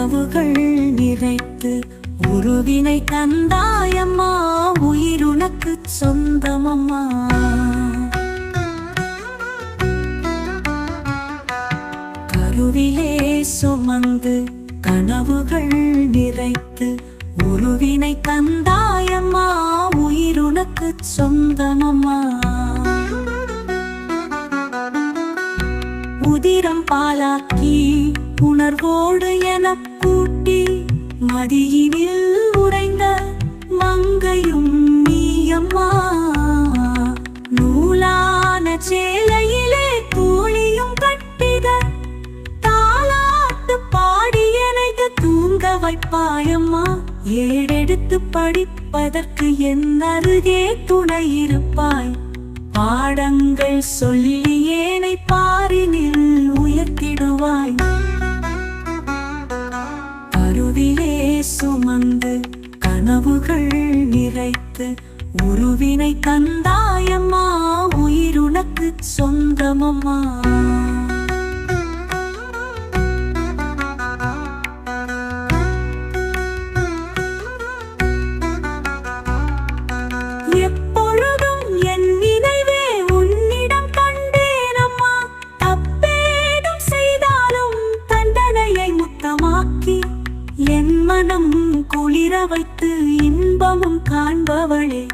கனவுகள் நிறைத்து உருவினை தந்தாயம்மா உயிருனக்கு சொந்தமம்மா. கருவிலே சுமந்து கனவுகள் நிறைத்து உருவினை தந்தாயம்மா உயிருனக்கு சொந்தமம்மா. உதிரம் பாலாக்கி உணர்வோடு என மதியினில் உறைந்த மங்கையும் நீயம்மா. நூலான சேலையிலே தூளியும் கட்டிட தாளாட்டு பாடி எனக்கு தூங்க வைப்பாயம்மா. ஏடெடுத்து படிப்பதற்கு என் அருகே துணை இருப்பாய். பாடங்கள் சொல்லி கனவுகள் நிறைத்து உருவினை கந்தாயம்மா உயிருனக்கு சொந்தமம்மா. வைத்து இன்பமும் காண்பவளே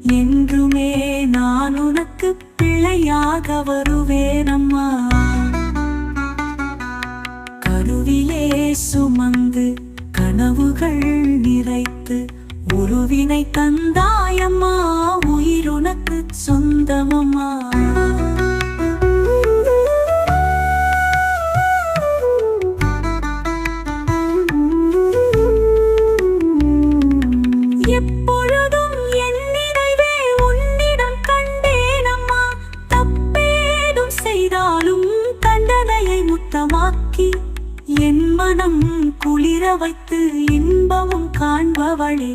என்றுமே நான் உனக்கு பிள்ளையாக வருவேனம்மா. கருவிலே சுமந்து கனவுகள் நிறைத்து உருவினை தந்தாயம்மா உயிருனக்கு சொந்தமம்மா. சுத்தமாக்கி என் மனம் குளிர வைத்து இன்பமும் காண்பவளே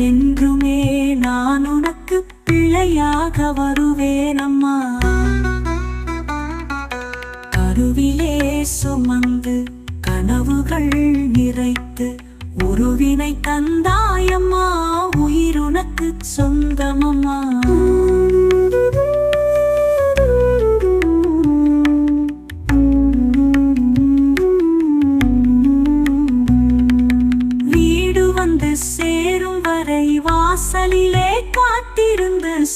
என்றுமே நான் உனக்கு பிள்ளையாக வருவேனம்மா. கருவிலே சுமந்து கனவுகள் நிறைத்து உருவினை தந்தாயம்மா உயிருனக்கு சொந்தமா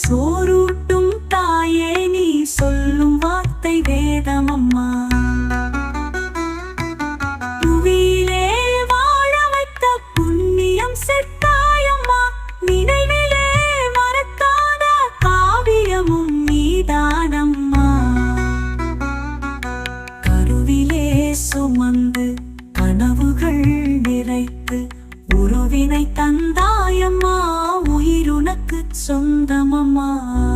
சோறு mind.